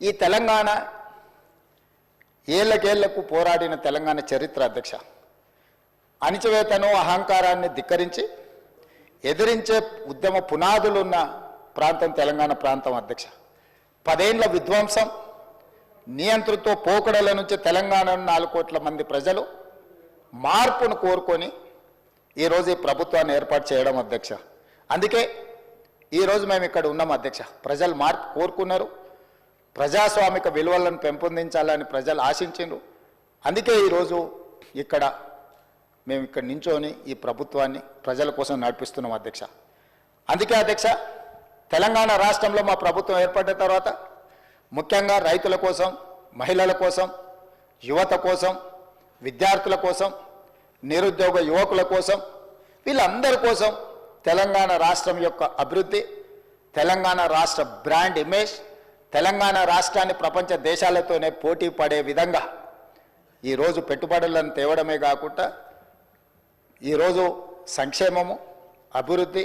ఈ తెలంగాణ ఏళ్ళకేళ్ళకు పోరాడిన తెలంగాణ చరిత్ర అధ్యక్ష. అణిచివేతను అహంకారాన్ని ధిక్కరించి ఎదిరించే ఉద్యమ పునాదులున్న ప్రాంతం తెలంగాణ ప్రాంతం అధ్యక్ష. పదేండ్ల విధ్వంసం నియంత్రణతో పోకడల నుంచి తెలంగాణ నాలుగు కోట్ల మంది ప్రజలు మార్పును కోరుకొని ఈరోజు ఈ ప్రభుత్వాన్ని ఏర్పాటు చేయడం అధ్యక్ష. అందుకే ఈరోజు మేము ఇక్కడ ఉన్నాం అధ్యక్ష. ప్రజలు మార్పు కోరుకున్నారు. ప్రజాస్వామిక విలువలను పెంపొందించాలని ప్రజలు ఆశించిండ్రు. అందుకే ఈరోజు ఇక్కడ మేము ఇక్కడ నించోని ఈ ప్రభుత్వాన్ని ప్రజల కోసం నడిపిస్తున్నాం అధ్యక్ష. అందుకే అధ్యక్ష తెలంగాణ రాష్ట్రంలో మా ప్రభుత్వం ఏర్పడిన తర్వాత ముఖ్యంగా రైతుల కోసం మహిళల కోసం యువత కోసం విద్యార్థుల కోసం నిరుద్యోగ యువకుల కోసం వీళ్ళందరి కోసం తెలంగాణ రాష్ట్రం యొక్క అభివృద్ధి తెలంగాణ రాష్ట్ర బ్రాండ్ ఇమేజ్ తెలంగాణ రాష్ట్రాన్ని ప్రపంచ దేశాలతోనే పోటీ పడే విధంగా ఈరోజు పెట్టుబడులను తేవడమే కాకుండా ఈరోజు సంక్షేమము అభివృద్ధి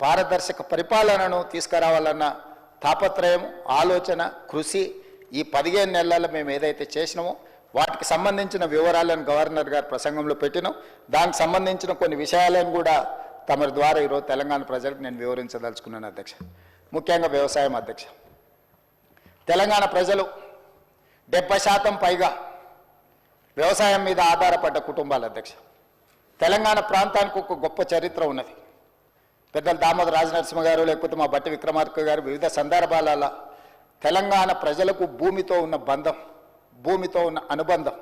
పారదర్శక పరిపాలనను తీసుకురావాలన్న తాపత్రయం ఆలోచన కృషి ఈ పదిహేను నెలల్లో మేము ఏదైతే చేసినామో వాటికి సంబంధించిన వివరాలను గవర్నర్ గారు ప్రసంగంలో పెట్టినాం. దానికి సంబంధించిన కొన్ని విషయాలను కూడా తమ ద్వారా ఈరోజు తెలంగాణ ప్రజలకు నేను వివరించదలుచుకున్నాను అధ్యక్ష. ముఖ్యంగా వ్యవసాయం అధ్యక్ష. తెలంగాణ ప్రజలు డెబ్బై శాతం పైగా వ్యవసాయం మీద ఆధారపడ్డ కుటుంబాలు అధ్యక్ష. తెలంగాణ ప్రాంతానికి ఒక గొప్ప చరిత్ర ఉన్నది. పెద్దలు దామోదర రాజనరసింహ గారు లేకపోతే మా బట్టి విక్రమార్క గారు వివిధ సందర్భాలలో తెలంగాణ ప్రజలకు భూమితో ఉన్న బంధం భూమితో ఉన్న అనుబంధం.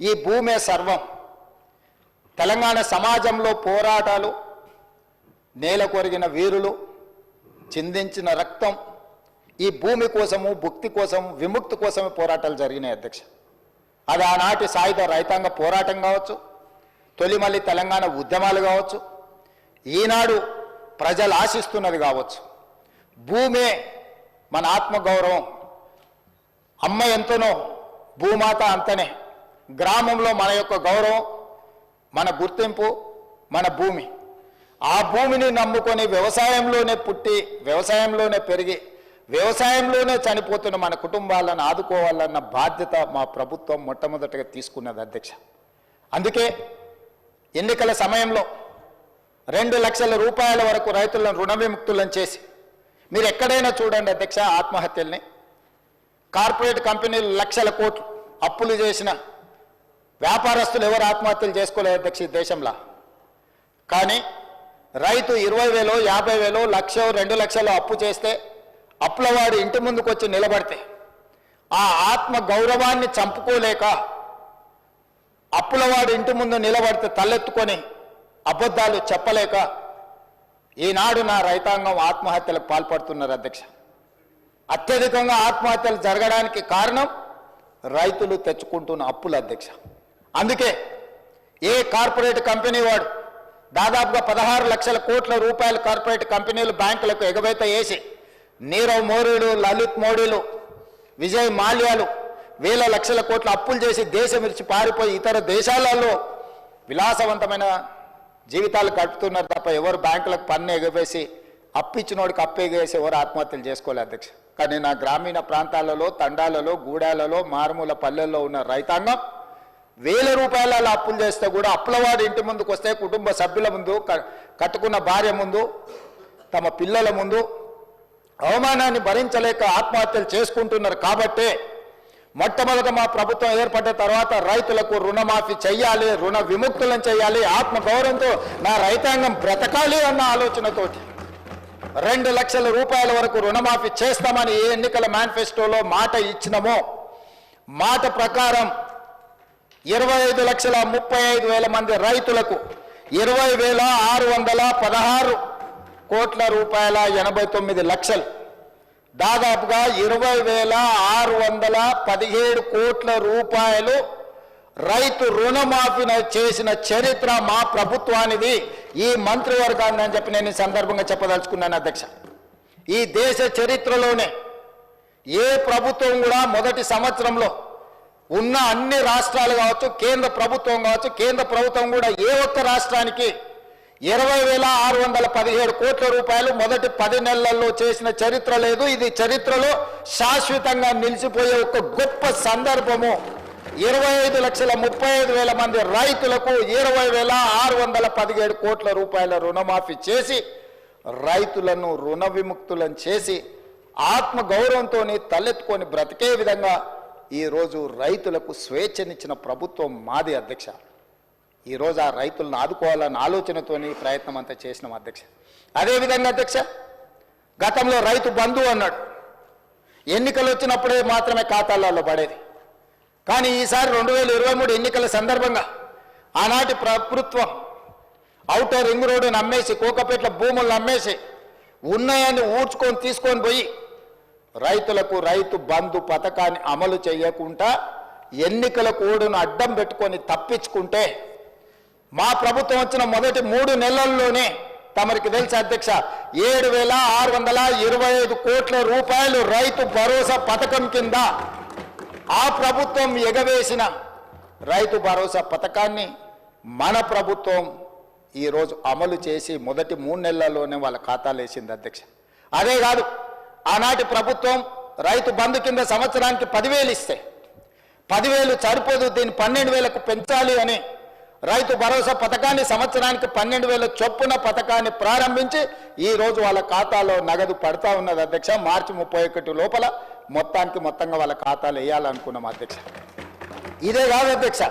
ఈ భూమే సర్వం. తెలంగాణ సమాజంలో పోరాటాలు నేల కొరిగిన వీరులు చిందించిన రక్తం ఈ భూమి కోసము భుక్తి కోసం విముక్తి కోసమే పోరాటాలు జరిగినాయి అధ్యక్ష. అది ఆనాటి సాయుధ రైతాంగ పోరాటం కావచ్చు తొలిమల్లి తెలంగాణ ఉద్యమాలు కావచ్చు ఈనాడు ప్రజలు ఆశిస్తున్నది కావచ్చు. భూమే మన ఆత్మగౌరవం. అమ్మ ఎంతనో భూమాత అంతనే. గ్రామంలో మన యొక్క గౌరవం మన గుర్తింపు మన భూమి. ఆ భూమిని నమ్ముకొని వ్యవసాయంలోనే పుట్టి వ్యవసాయంలోనే పెరిగి వ్యవసాయంలోనే చనిపోతున్న మన కుటుంబాలను ఆదుకోవాలన్న బాధ్యత మా ప్రభుత్వం మొట్టమొదటిగా తీసుకున్నది అధ్యక్ష. అందుకే ఎన్నికల సమయంలో రెండు లక్షల రూపాయల వరకు రైతులను రుణ విముక్తులను చేసి మీరు ఎక్కడైనా చూడండి అధ్యక్ష ఆత్మహత్యల్ని. కార్పొరేట్ కంపెనీలు లక్షల కోట్లు అప్పులు చేసిన వ్యాపారస్తులు ఎవరు ఆత్మహత్యలు చేసుకోలేదు అధ్యక్ష ఈ దేశంలో. కానీ రైతు ఇరవై వేలో యాభై వేలు లక్ష రెండు లక్షలు అప్పు చేస్తే అప్పులవాడు ఇంటి ముందుకు వచ్చి నిలబడితే ఆ ఆత్మ గౌరవాన్ని చంపుకోలేక అప్పులవాడు ఇంటి ముందు నిలబడితే తలెత్తుకొని అబద్ధాలు చెప్పలేక ఈనాడు నా రైతాంగం ఆత్మహత్యలకు పాల్పడుతున్నారు అధ్యక్ష. అత్యధికంగా ఆత్మహత్యలు జరగడానికి కారణం రైతులు తెచ్చుకుంటున్న అప్పులు అధ్యక్ష. అందుకే ఏ కార్పొరేట్ కంపెనీ వాడు దాదాపుగా పదహారు లక్షల కోట్ల రూపాయల కార్పొరేట్ కంపెనీలు బ్యాంకులకు ఎగవేత వేసి నీరవ్ మోరీలు లలిత్ మోడీలు విజయ్ మాల్యాలు వేల లక్షల కోట్ల అప్పులు చేసి దేశం ఇచ్చి పారిపోయి ఇతర దేశాలలో విలాసవంతమైన జీవితాలు గడుపుతున్నారు తప్ప ఎవరు బ్యాంకులకు పన్ను ఎగవేసి అప్పిచ్చినోడికి అప్పు ఎగవేసి ఎవరు ఆత్మహత్యలు చేసుకోలే అధ్యక్ష. కానీ నా గ్రామీణ ప్రాంతాలలో తండాలలో గూడాలలో మారుమూల పల్లెల్లో ఉన్న రైతాంగం వేల రూపాయల అలా అప్పులు చేస్తే కూడా అప్పులవాడి ఇంటి ముందుకు వస్తే కుటుంబ సభ్యుల ముందు క- కట్టుకున్న భార్య ముందు తమ పిల్లల ముందు అవమానాన్ని భరించలేక ఆత్మహత్యలు చేసుకుంటున్నారు కాబట్టే మొట్టమొదట మా ప్రభుత్వం ఏర్పడ్డ తర్వాత రైతులకు రుణమాఫీ చేయాలి రుణ విముక్తులను చేయాలి ఆత్మగౌరవంతో నా రైతాంగం బ్రతకాలి అన్న ఆలోచనతోటి రెండు లక్షల రూపాయల వరకు రుణమాఫీ చేస్తామని ఏ ఎన్నికల మేనిఫెస్టోలో మాట ఇచ్చినమో మాట ప్రకారం ఇరవై ఐదు లక్షల ముప్పై ఐదు వేల మంది రైతులకు ఇరవై వేల ఆరు వందల పదహారు కోట్ల రూపాయల ఎనభై తొమ్మిది లక్షలు. దాదాపుగా ఇరవై వేల ఆరు వందల పదిహేడు కోట్ల రూపాయలు రైతు రుణమాఫీ చేసిన చరిత్ర మా ప్రభుత్వానిది. ఈ మంత్రివర్గాన్ని అని చెప్పి నేను ఈ సందర్భంగా చెప్పదలుచుకున్నాను అధ్యక్ష. ఈ దేశ చరిత్రలోనే ఏ ప్రభుత్వం కూడా మొదటి సంవత్సరంలో ఉన్న అన్ని రాష్ట్రాలు కావచ్చు కేంద్ర ప్రభుత్వం కావచ్చు కేంద్ర ప్రభుత్వం కూడా ఏ ఒక్క రాష్ట్రానికి ఇరవై వేల ఆరు వందల పదిహేడు కోట్ల రూపాయలు మొదటి పది నెలల్లో చేసిన చరిత్ర లేదు. ఇది చరిత్రలో శాశ్వతంగా నిలిచిపోయే ఒక గొప్ప సందర్భము. ఇరవై ఐదు లక్షల ముప్పై ఐదు వేల మంది రైతులకు ఇరవై వేల ఆరు వందల పదిహేడు కోట్ల రూపాయల రుణమాఫీ చేసి రైతులను రుణ విముక్తులను చేసి ఆత్మ గౌరవంతో తలెత్తుకొని బ్రతికే విధంగా ఈరోజు రైతులకు స్వేచ్ఛనిచ్చిన ప్రభుత్వం మాది అధ్యక్ష. ఈరోజు ఆ రైతులను ఆదుకోవాలన్న ఆలోచనతోని ప్రయత్నం అంతా చేసినాం అధ్యక్ష. అదేవిధంగా అధ్యక్ష గతంలో రైతు బంధు అన్నాడు. ఎన్నికలు వచ్చినప్పుడే మాత్రమే ఖాతాలలో పడేది. కానీ ఈసారి రెండు వేల ఇరవై మూడు ఎన్నికల సందర్భంగా ఆనాటి ప్రభుత్వం అవుటర్ రింగ్ రోడ్డును అమ్మేసి కోకపేట్ల భూములను అమ్మేసి ఉన్నాయని ఊడ్చుకొని తీసుకొని పోయి రైతులకు రైతు బంధు పథకాన్ని అమలు చేయకుండా ఎన్నికల కోడును అడ్డం పెట్టుకొని తప్పించుకుంటే మా ప్రభుత్వం వచ్చిన మొదటి మూడు నెలల్లోనే తమరికి తెలుసు అధ్యక్ష ఏడు వేల ఆరు వందల ఇరవై ఐదు కోట్ల రూపాయలు రైతు భరోసా పథకం కింద ఆ ప్రభుత్వం ఎగవేసిన రైతు భరోసా పథకాన్ని మన ప్రభుత్వం ఈరోజు అమలు చేసి మొదటి మూడు నెలల్లోనే వాళ్ళ ఖాతాలు వేసింది అధ్యక్ష. అదే కాదు ఆనాటి ప్రభుత్వం రైతు బంధు కింద సంవత్సరానికి పదివేలు ఇస్తే పదివేలు సరిపోదు దీన్ని పన్నెండు వేలకు పెంచాలి అని రైతు భరోసా పథకాన్ని సంవత్సరానికి పన్నెండు వేల చొప్పున పథకాన్ని ప్రారంభించి ఈ రోజు వాళ్ళ ఖాతాలో నగదు పడతా ఉన్నది అధ్యక్ష. మార్చి ముప్పై ఒకటి లోపల మొత్తానికి మొత్తంగా వాళ్ళ ఖాతాలు వేయాలనుకున్నాం అధ్యక్ష. ఇదే కాదు అధ్యక్ష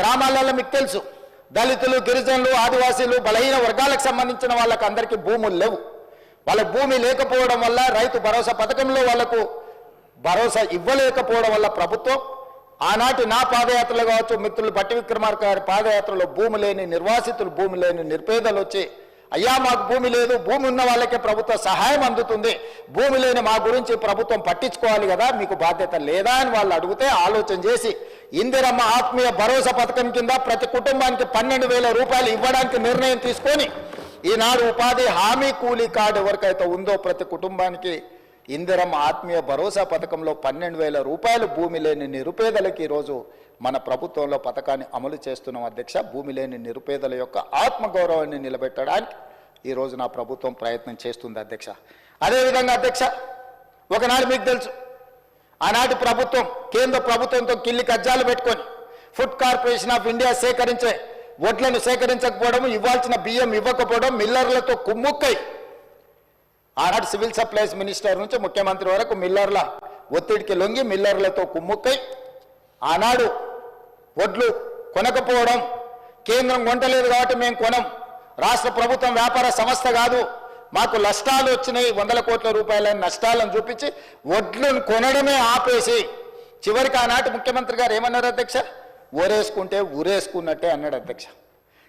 గ్రామాలలో మీకు తెలుసు దళితులు గిరిజనులు ఆదివాసీలు బలహీన వర్గాలకు సంబంధించిన వాళ్ళకి అందరికీ భూములు లేవు. వాళ్ళ భూమి లేకపోవడం వల్ల రైతు భరోసా పథకంలో వాళ్ళకు భరోసా ఇవ్వలేకపోవడం వల్ల ప్రభుత్వం ఆనాటి నా పాదయాత్రలు కావచ్చు మిత్రులు పట్టి విక్రమార్క గారి పాదయాత్రలో భూమి లేని నిర్వాసితులు భూమి లేని నిర్పేదలు వచ్చి అయ్యా మాకు భూమి లేదు భూమి ఉన్న వాళ్ళకే ప్రభుత్వ సహాయం అందుతుంది భూమి లేని మా గురించి ప్రభుత్వం పట్టించుకోవాలి కదా మీకు బాధ్యత లేదా అని వాళ్ళు అడిగితే ఆలోచన చేసి ఇందిరమ్మ ఆత్మీయ భరోసా పథకం కింద ప్రతి కుటుంబానికి పన్నెండు వేల రూపాయలు ఇవ్వడానికి నిర్ణయం తీసుకొని ఈనాడు ఉపాధి హామీ కూలీ కార్డు ఎవరికైతే ఉందో ప్రతి కుటుంబానికి ఇందిరం ఆత్మీయ భరోసా పథకంలో పన్నెండు వేల రూపాయలు భూమి లేని నిరుపేదలకు ఈరోజు మన ప్రభుత్వంలో పథకాన్ని అమలు చేస్తున్నాం అధ్యక్ష. భూమి లేని నిరుపేదల యొక్క ఆత్మగౌరవాన్ని నిలబెట్టడానికి ఈరోజు నా ప్రభుత్వం ప్రయత్నం చేస్తుంది అధ్యక్ష. అదేవిధంగా అధ్యక్ష ఒకనాడు మీకు తెలుసు ఆనాటి ప్రభుత్వం కేంద్ర ప్రభుత్వంతో కిల్లి కజ్జాలు పెట్టుకొని ఫుడ్ కార్పొరేషన్ ఆఫ్ ఇండియా సేకరించే వడ్లను సేకరించకపోవడం ఇవ్వాల్సిన బియ్యం ఇవ్వకపోవడం మిల్లర్లతో కుమ్ముక్కై ఆనాడు సివిల్ సప్లైస్ మినిస్టర్ నుంచి ముఖ్యమంత్రి వరకు మిల్లర్ల ఒత్తిడికి లొంగి మిల్లర్లతో కుమ్ముక్కై ఆనాడు వడ్లు కొనకపోవడం కేంద్రం కొంటలేదు కాబట్టి మేము కొనం. రాష్ట్ర ప్రభుత్వం వ్యాపార సంస్థ కాదు. మాకు నష్టాలు వచ్చినాయి. వందల కోట్ల రూపాయల నష్టాలను చూపించి వడ్లను కొనడమే ఆపేసి చివరికి ఆనాటి ముఖ్యమంత్రి గారు ఏమన్నారు అధ్యక్ష? ఊరేసుకుంటే ఊరేసుకున్నట్టే అన్నాడు అధ్యక్ష.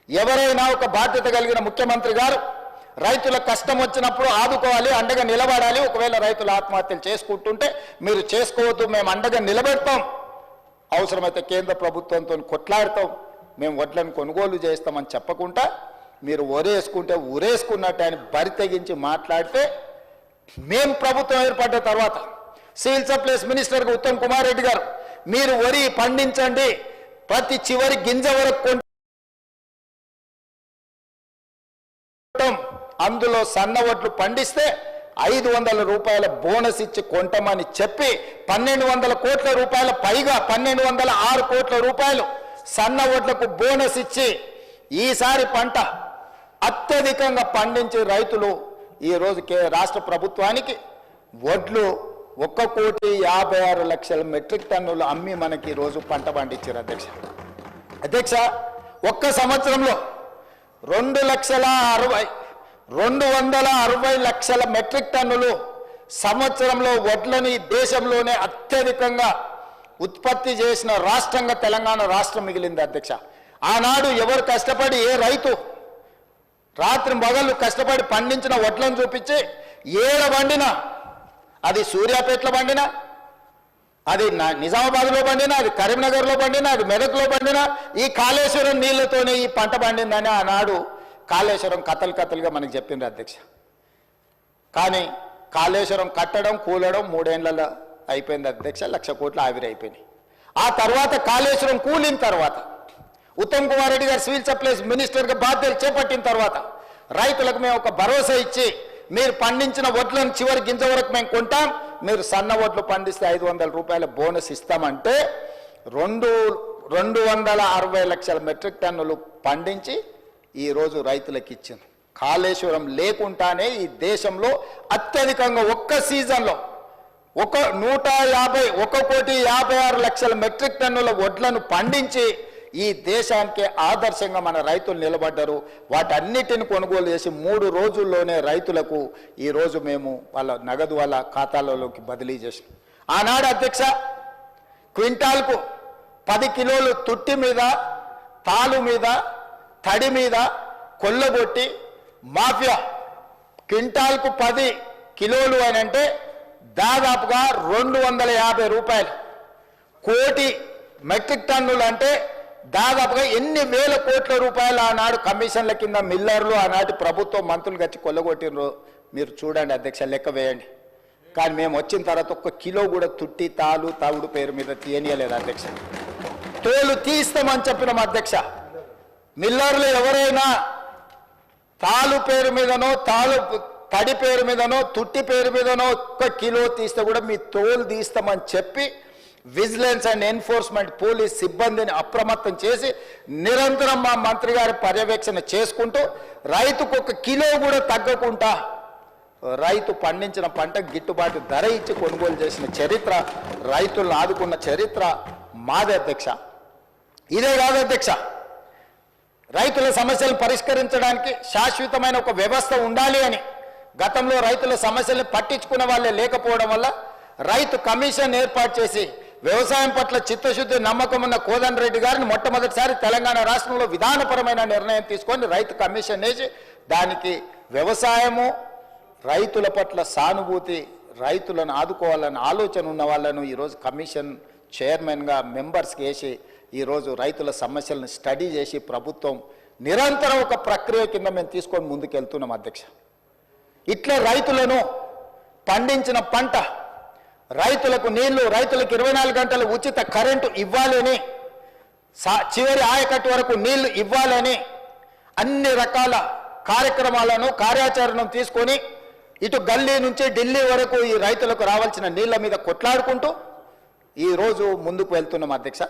ఎవరైనా ఒక బాధ్యత కలిగిన ముఖ్యమంత్రి గారు రైతుల కష్టం వచ్చినప్పుడు ఆదుకోవాలి అండగా నిలబడాలి. ఒకవేళ రైతులు ఆత్మహత్యలు చేసుకుంటుంటే మీరు చేసుకోవద్దు మేము అండగా నిలబెడతాం. అవసరమైతే కేంద్ర ప్రభుత్వంతో కొట్లాడతాం. మేము వడ్లను కొనుగోలు చేస్తామని చెప్పకుండా మీరు ఒరేసుకుంటే ఊరేసుకున్నట్టు అని బరి తెగించి మాట్లాడితే మేము ప్రభుత్వం ఏర్పడ్డ తర్వాత సివిల్ సప్లైస్ మినిస్టర్గా ఉత్తమ్ కుమార్ రెడ్డి గారు మీరు వరి పండించండి ప్రతి చివరి గింజ వరకు కొంటాం అందులో సన్న వడ్లు పండిస్తే ఐదు వందల రూపాయల బోనస్ ఇచ్చి కొంటామని చెప్పి పన్నెండు వందల కోట్ల రూపాయల పైగా పన్నెండు వందల ఆరు కోట్ల రూపాయలు సన్న వడ్లకు బోనస్ ఇచ్చి ఈసారి పంట అత్యధికంగా పండించే రైతులు ఈ రోజు కే- రాష్ట్ర ప్రభుత్వానికి వడ్లు ఒక్క కోటి యాభై ఆరు లక్షల మెట్రిక్ టన్నులు అమ్మి మనకి ఈరోజు పంట పండించారు అధ్యక్ష. అధ్యక్ష ఒక్క సంవత్సరంలో రెండు లక్షల అరవై రెండు వందల అరవై లక్షల మెట్రిక్ టన్నులు సంవత్సరంలో వడ్లని దేశంలోనే అత్యధికంగా ఉత్పత్తి చేసిన రాష్ట్రంగా తెలంగాణ రాష్ట్రం మిగిలింది అధ్యక్ష. ఆనాడు ఎవరు కష్టపడి ఏ రైతు రాత్రి మొగళ్ళు కష్టపడి పండించిన వడ్లను చూపించి ఏడ పండినా? అది సూర్యాపేటలో పండినా? అది నా- నిజామాబాద్లో పండినా? అది కరీంనగర్లో పండినా? అది మెదక్లో పండినా? ఈ కాళేశ్వరం నీళ్ళతోనే ఈ పంట పండిందని ఆనాడు కాళేశ్వరం కథలు కథలుగా మనకు చెప్పిండ్రు అధ్యక్ష. కానీ కాళేశ్వరం కట్టడం కూలడం మూడేళ్ళలో అయిపోయింది అధ్యక్ష లక్ష కోట్లు ఆవిరి ఆ తర్వాత కాళేశ్వరం కూలిన తర్వాత ఉత్తమ్ కుమార్ రెడ్డి గారు సివిల్ సప్లైస్ మినిస్టర్గా బాధ్యతలు చేపట్టిన తర్వాత రైతులకు మేము ఒక భరోసా ఇచ్చి మీరు పండించిన వడ్లను చివరి గింజ వరకు మేము కొంటాం మీరు సన్న వడ్లు పండిస్తే ఐదు వందల రూపాయల బోనస్ ఇస్తామంటే రెండు రెండు వందల అరవై లక్షల మెట్రిక్ టన్నులు పండించి ఈరోజు రైతులకు ఇచ్చింది. కాళేశ్వరం లేకుండానే ఈ దేశంలో అత్యధికంగా ఒక్క సీజన్లో ఒక నూట యాభై ఒక కోటి యాభై ఆరు లక్షల మెట్రిక్ టన్నుల వడ్లను పండించి ఈ దేశానికి ఆదర్శంగా మన రైతులు నిలబడ్డారు. వాటన్నిటిని కొనుగోలు చేసి మూడు రోజుల్లోనే రైతులకు ఈరోజు మేము వాళ్ళ నగదు వాళ్ళ ఖాతాలలోకి బదిలీ చేసినాం. ఆనాడు అధ్యక్ష క్వింటాల్కు పది కిలోలు తుట్టి మీద తాలు మీద తడి మీద కొల్లగొట్టి మాఫియా క్వింటాల్కు పది కిలోలు అని అంటే దాదాపుగా రెండు వందల యాభై రూపాయలు. కోటి మెట్రిక్ టన్నులు అంటే దాదాపుగా ఎన్ని వేల కోట్ల రూపాయలు ఆనాడు కమిషన్ల కింద మిల్లర్లు ఆనాటి ప్రభుత్వం మంత్రులు గచ్చి కొల్లగొట్టినరు మీరు చూడండి అధ్యక్ష లెక్క వేయండి. కానీ మేము వచ్చిన తర్వాత ఒక్క కిలో కూడా తుట్టి తాలు తాగుడు పేరు మీద తీయనియలేదు అధ్యక్ష. తోలు తీస్తామని చెప్పినాం అధ్యక్ష. మిల్లర్లు ఎవరైనా తాలు పేరు మీదనో తాలు తడి పేరు మీదనో తుట్టి పేరు మీదనో ఒక్క కిలో తీస్తే కూడా మీ తోలు తీస్తామని చెప్పి విజిలెన్స్ అండ్ ఎన్ఫోర్స్మెంట్ పోలీస్ సిబ్బందిని అప్రమత్తం చేసి నిరంతరం మా మంత్రి గారి పర్యవేక్షణ చేసుకుంటూ రైతుకు ఒక కిలో కూడా తగ్గకుండా రైతు పండించిన పంట గిట్టుబాటు ధర ఇచ్చి కొనుగోలు చేసిన చరిత్ర రైతులను ఆదుకున్న చరిత్ర మాదే అధ్యక్ష. ఇదే కాదు అధ్యక్ష. రైతుల సమస్యలు పరిష్కరించడానికి శాశ్వతమైన ఒక వ్యవస్థ ఉండాలి అని గతంలో రైతుల సమస్యల్ని పట్టించుకున్న వాళ్ళే లేకపోవడం వల్ల రైతు కమిషన్ ఏర్పాటు చేసి వ్యవసాయం పట్ల చిత్తశుద్ధి నమ్మకం ఉన్న కోదండ రెడ్డి గారిని మొట్టమొదటిసారి తెలంగాణ రాష్ట్రంలో విధానపరమైన నిర్ణయం తీసుకొని రైతు కమిషన్ వేసి దానికి వ్యవసాయము రైతుల పట్ల సానుభూతి రైతులను ఆదుకోవాలన్న ఆలోచన ఉన్న వాళ్ళను ఈరోజు కమిషన్ చైర్మన్గా మెంబర్స్కి వేసి ఈరోజు రైతుల సమస్యలను స్టడీ చేసి ప్రభుత్వం నిరంతరం ఒక ప్రక్రియ కింద మేము తీసుకొని ముందుకెళ్తున్నాం అధ్యక్ష. ఇట్లా రైతులను పండించిన పంట రైతులకు నీళ్ళు రైతులకు ఇరవై నాలుగు గంటలు ఉచిత కరెంటు ఇవ్వాలని చివరి ఆయకట్టు వరకు నీళ్ళు ఇవ్వాలని అన్ని రకాల కార్యక్రమాలను కార్యాచరణను తీసుకొని ఇటు గల్లీ నుంచి ఢిల్లీ వరకు ఈ రైతులకు రావాల్సిన నీళ్ళ మీద కొట్లాడుకుంటూ ఈరోజు ముందుకు వెళ్తున్నాం అధ్యక్ష.